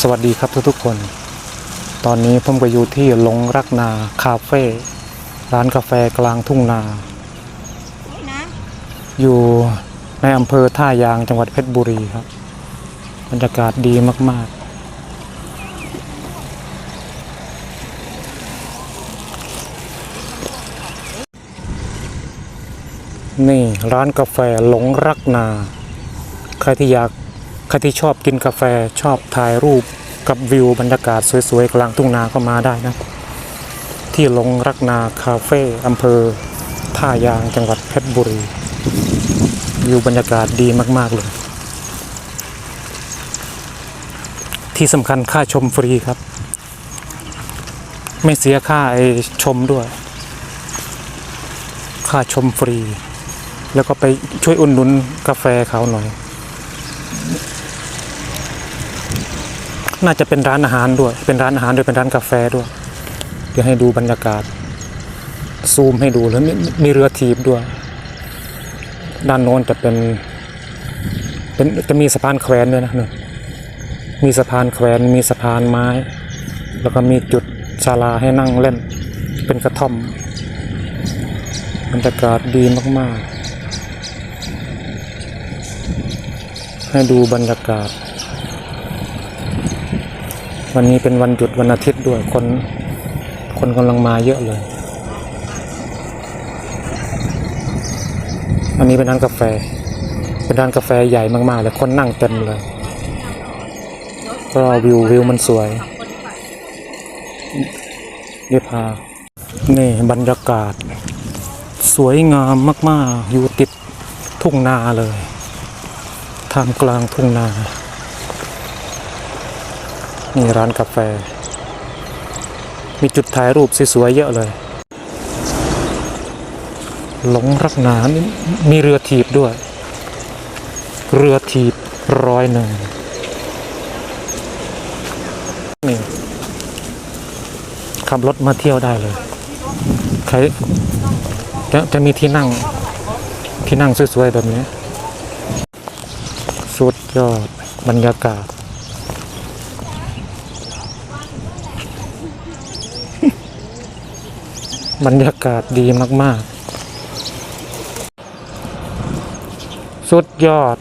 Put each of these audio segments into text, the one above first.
สวัสดีครับทุกๆคน ตอนนี้ผมก็อยู่ที่หลงรักนาคาเฟ่ร้านกาแฟกลางทุ่งนา อยู่ในอำเภอท่ายางจังหวัดเพชรบุรีครับ บรรยากาศดีมาก ๆ นี่ร้านกาแฟหลงรักนา ใครที่อยาก ใครที่ชอบกินกาแฟชอบถ่ายรูปกับวิวบรรยากาศสวยๆกลางทุ่งนาก็มาได้นะ ที่หลงรักนาคาเฟ่อำเภอท่ายางจังหวัดเพชรบุรี วิวบรรยากาศดีมากๆเลย ที่สำคัญค่าชมฟรีครับ ไม่เสียค่าไอชมด้วย ค่าชมฟรี แล้วก็ไปช่วยอุดหนุนกาแฟเขาหน่อย น่าจะเป็นร้านอาหารด้วย เป็นร้านอาหารด้วยเป็นร้านกาแฟด้วย เดี๋ยวให้ดูบรรยากาศ ซูมให้ดูแล้วมีมีเรือทีบด้วย ด้านโน้นจะเป็นเป็นจะมีสะพานแขวนด้วยนะเนี่ยมีสะพานแขวนมีสะพานไม้ แล้วก็มีจุดศาลาให้นั่งเล่น เป็นกระท่อมบรรยากาศดีมาก ๆ ให้ดูบรรยากาศ วันนี้เป็นวันหยุดวันอาทิตย์ด้วยคน คนกำลังมาเยอะเลย อันนี้เป็นร้านกาแฟ เป็นร้านกาแฟใหญ่มากๆเลยคนนั่งเต็มเลยก็วิววิวมันสวยเดี๋ยวพานี่บรรยากาศ สวยงามมาก ๆ อยู่ติดทุ่งนาเลย ทางกลางทุ่งนา นี่ร้านกาแฟ มีจุดถ่ายรูปสวยๆเยอะเลย หลงรักนานี่มีเรือถีบด้วย เรือถีบร้อยหนึ่งนี่ขับรถมาเที่ยวได้เลยใครจะจะมีที่นั่งที่นั่งสวยๆแบบนี้ สุดยอดบรรยากาศ บรรยากาศดีมาก ๆ สุดยอด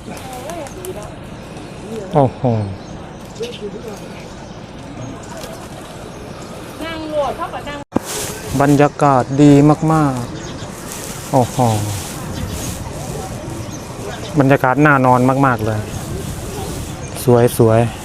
โอ้โหบรรยากาศดีมาก ๆ โอ้โห บรรยากาศน่านอนมาก ๆ เลย สวยสวยๆ